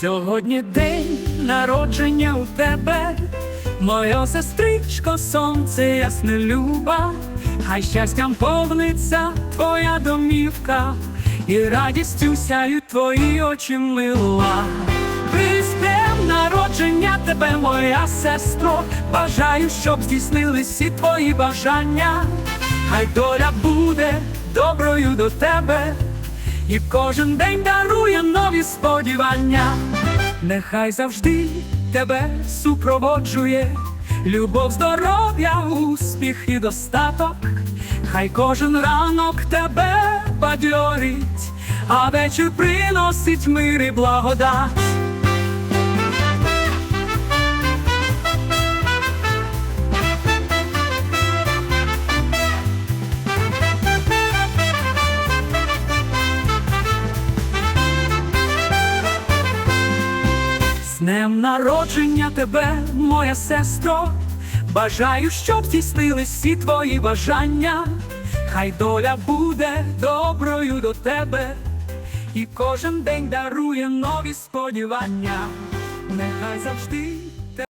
Сьогодні день народження у тебе, моя сестричко, сонце ясне люба, хай щастям повниться твоя домівка, і радістю сяють твої очі мила. З народження тебе, моя сестро, бажаю, щоб здійснились всі твої бажання, хай доля буде доброю до тебе. І кожен день дарує нові сподівання, нехай завжди тебе супроводжує, любов, здоров'я, успіх і достаток, хай кожен ранок тебе бадьорить, а вечір приносить мир і благодать. Днем народження тебе, моя сестро, бажаю, щоб тіснились всі твої бажання, хай доля буде доброю до тебе, і кожен день дарує нові сподівання, нехай завжди